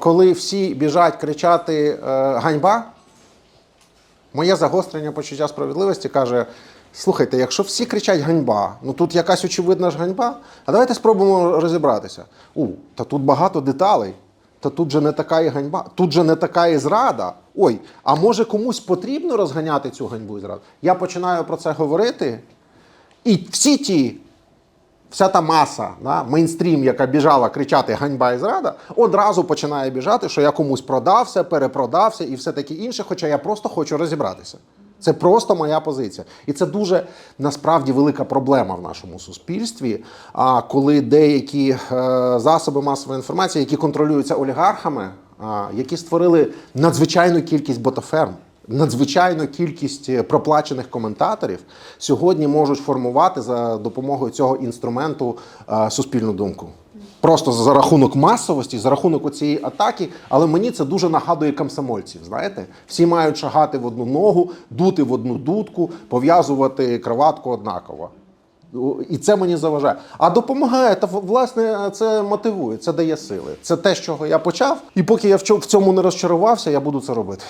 Коли всі біжать кричати е, ганьба, моє загострення почуття справедливості каже: слухайте, якщо всі кричать ганьба, ну тут якась очевидна ж ганьба, а давайте спробуємо розібратися. У, та тут багато деталей. Та тут же не така і ганьба, тут же не така і зрада. Ой, а може комусь потрібно розганяти цю ганьбу і зраду? Я починаю про це говорити, і всі ті вся та маса, да, мейнстрім, яка біжала кричати ганьба і зрада, одразу починає біжати, що я комусь продався, перепродався і все таке інше, хоча я просто хочу розібратися. Це просто моя позиція. І це дуже насправді велика проблема в нашому суспільстві. А коли деякі е, засоби масової інформації, які контролюються олігархами, які створили надзвичайну кількість ботаферм, надзвичайну кількість е, проплачених коментаторів сьогодні можуть формувати за допомогою цього інструменту е, суспільну думку. Просто за рахунок масовості, за рахунок цієї атаки, але мені це дуже нагадує комсомольців. Знаєте, всі мають шагати в одну ногу, дути в одну дудку, пов'язувати кроватку однаково. І це мені заважає. А допомагає, та власне це мотивує, це дає сили. Це те, з чого я почав. І поки я в в цьому не розчарувався, я буду це робити.